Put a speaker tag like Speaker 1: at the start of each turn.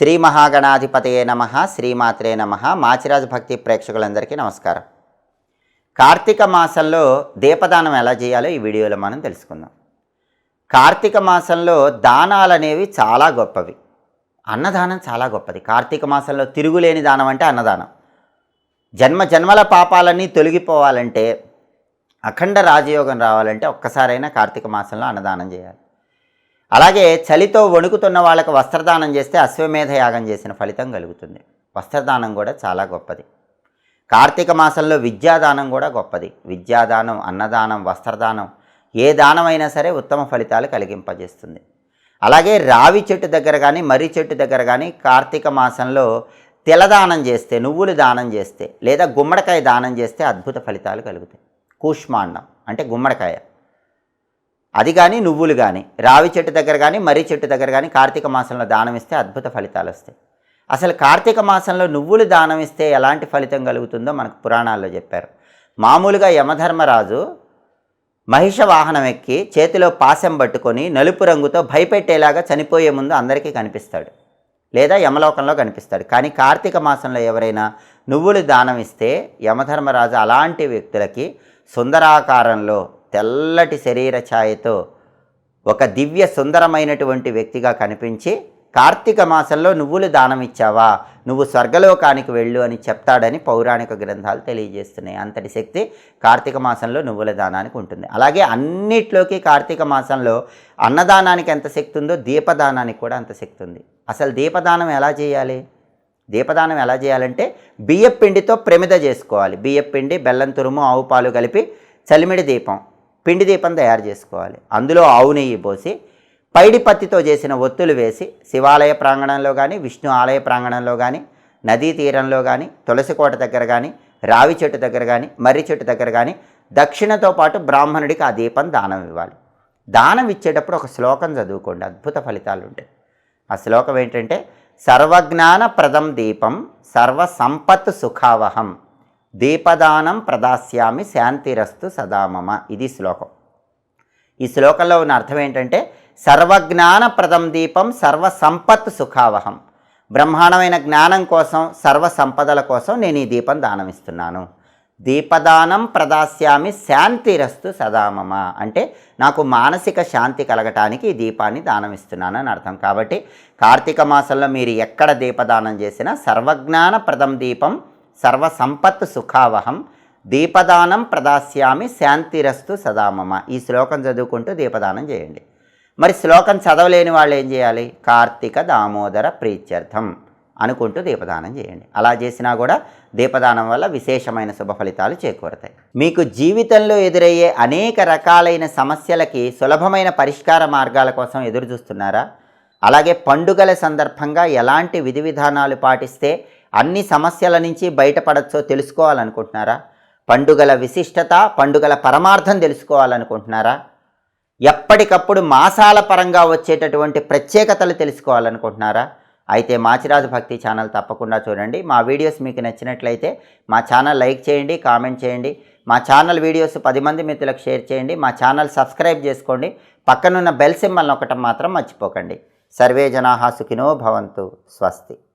Speaker 1: శ్రీ మహాగణాధిపతయే నమ శ్రీమాత్రే నమ. మాచిరాజు భక్తి ప్రేక్షకులందరికీ నమస్కారం. కార్తీక మాసంలో దీపదానం ఎలా చేయాలో ఈ వీడియోలో మనం తెలుసుకుందాం. కార్తీక మాసంలో దానాలు అనేవి చాలా గొప్పవి. అన్నదానం చాలా గొప్పది. కార్తీక మాసంలో తిరుగులేని దానం అంటే అన్నదానం. జన్మ జన్మల పాపాలన్నీ తొలగిపోవాలంటే అఖండ రాజయోగం రావాలంటే ఒక్కసారైనా కార్తీక మాసంలో అన్నదానం చేయాలి. అలాగే చలితో వణుకుతున్న వాళ్ళకి వస్త్రదానం చేస్తే అశ్వమేధ యాగం చేసిన ఫలితం కలుగుతుంది. వస్త్రదానం కూడా చాలా గొప్పది. కార్తీక మాసంలో విద్యాదానం కూడా గొప్పది. విద్యాదానం అన్నదానం వస్త్రదానం ఏ దానమైనా సరే ఉత్తమ ఫలితాలు కలిగింపజేస్తుంది. అలాగే రావి చెట్టు దగ్గర కానీ మర్రి చెట్టు దగ్గర కానీ కార్తీక మాసంలో తిలదానం చేస్తే నువ్వులు దానం చేస్తే లేదా గుమ్మడికాయ దానం చేస్తే అద్భుత ఫలితాలు కలుగుతాయి. కూష్మాండం అంటే గుమ్మడికాయ. అది కానీ నువ్వులు కానీ రావి చెట్టు దగ్గర కానీ మర్రి చెట్టు దగ్గర కానీ కార్తీక మాసంలో దానం ఇస్తే అద్భుత ఫలితాలు వస్తాయి. అసలు కార్తీక మాసంలో నువ్వులు దానం ఇస్తే ఎలాంటి ఫలితం కలుగుతుందో మనకు పురాణాల్లో చెప్పారు. మామూలుగా యమధర్మరాజు మహిష వాహనం ఎక్కి చేతిలో పాశం పట్టుకొని నలుపు రంగుతో భయపెట్టేలాగా చనిపోయే ముందు అందరికీ కనిపిస్తాడు. లేదా యమలోకంలో కనిపిస్తాడు. కానీ కార్తీక మాసంలో ఎవరైనా నువ్వులు దానం ఇస్తే యమధర్మరాజు అలాంటి వ్యక్తులకి సుందరాకారంలో తెల్లటి శరీర ఛాయతో ఒక దివ్య సుందరమైనటువంటి వ్యక్తిగా కనిపించి కార్తీక మాసంలో నువ్వులు దానం ఇచ్చావా? నువ్వు స్వర్గలోకానికి వెళ్ళు అని చెప్తాడని పౌరాణిక గ్రంథాలు తెలియజేస్తున్నాయి. అంతటి శక్తి కార్తీక మాసంలో నువ్వుల దానానికి ఉంటుంది. అలాగే అన్నిట్లోకి కార్తీక మాసంలో అన్నదానానికి ఎంత శక్తి ఉందో దీపదానానికి కూడా అంత శక్తి ఉంది. అసలు దీపదానం ఎలా చేయాలి? దీపదానం ఎలా చేయాలంటే బియ్యపిండితో ప్రమిద చేసుకోవాలి. బియ్యపిండి బెల్లం తురుము ఆవు పాలు కలిపి చలిమిడి దీపం. పిండి దీపం తయారు చేసుకోవాలి. అందులో ఆవు నెయ్యి పోసి పైడి పత్తితో చేసిన ఒత్తులు వేసి శివాలయ ప్రాంగణంలో కానీ విష్ణు ఆలయ ప్రాంగణంలో కానీ నదీ తీరంలో కానీ తులసి కోట దగ్గర కానీ రావి చెట్టు దగ్గర కానీ మర్రి చెట్టు దగ్గర కానీ దక్షిణతో పాటు బ్రాహ్మణుడికి ఆ దీపం దానం ఇవ్వాలి. దానం ఇచ్చేటప్పుడు ఒక శ్లోకం చదువుకోండి అద్భుత ఫలితాలు ఉంటాయి. ఆ శ్లోకం ఏంటంటే సర్వజ్ఞాన ప్రదం దీపం సర్వ సంపత్ సుఖావహం. దీపదానం ప్రదాస్యామి శాంతిరస్తు సదామమ ఇది శ్లోకం. ఈ శ్లోకంలో ఉన్న అర్థం ఏంటంటే సర్వజ్ఞానప్రదం దీపం సర్వ సంపత్ సుఖావహం. బ్రహ్మాండమైన జ్ఞానం కోసం సర్వ సంపదల కోసం నేను ఈ దీపం దానం ఇస్తున్నాను దీపదానం ప్రదాస్యామి శాంతిరస్తు సదామమ అంటే నాకు మానసిక శాంతి కలగటానికి ఈ దీపాన్ని దానం ఇస్తున్నాను అని అర్థం. కాబట్టి కార్తీక మాసంలో మీరు ఎక్కడ దీపదానం చేసినా సర్వజ్ఞానప్రదం దీపం సర్వసంపత్ సుఖావహం దీపదానం ప్రదాస్యామి శాంతిరస్తు సదామమ ఈ శ్లోకం చదువుకుంటూ దీపదానం చేయండి. మరి శ్లోకం చదవలేని వాళ్ళు ఏం చేయాలి? కార్తీక దామోదర ప్రీత్యర్థం అనుకుంటూ దీపదానం చేయండి. అలా చేసినా కూడా దీపదానం వల్ల విశేషమైన శుభ ఫలితాలు చేకూరతాయి. మీకు జీవితంలో ఎదురయ్యే అనేక రకాలైన సమస్యలకి సులభమైన పరిష్కార మార్గాల కోసం ఎదురు చూస్తున్నారా అలాగే పండుగల సందర్భంగా ఎలాంటి విధి విధానాలు పాటిస్తే అన్ని సమస్యల నుంచి బయటపడచ్చో తెలుసుకోవాలనుకుంటున్నారా? పండుగల విశిష్టత పండుగల పరమార్థం తెలుసుకోవాలనుకుంటున్నారా? ఎప్పటికప్పుడు మాసాల పరంగా వచ్చేటటువంటి ప్రత్యేకతలు తెలుసుకోవాలనుకుంటున్నారా? అయితే మాచిరాజు భక్తి ఛానల్ తప్పకుండా చూడండి. మా వీడియోస్ మీకు నచ్చినట్లయితే మా ఛానల్ లైక్ చేయండి కామెంట్ చేయండి. మా ఛానల్ వీడియోస్ పది మంది మిత్రులకు షేర్ చేయండి. మా ఛానల్ సబ్స్క్రైబ్ చేసుకోండి. పక్కనున్న బెల్ సింబల్ ఒకటం మాత్రం మర్చిపోకండి. సర్వే జనాహా సుఖినో భవంతు. స్వస్తి.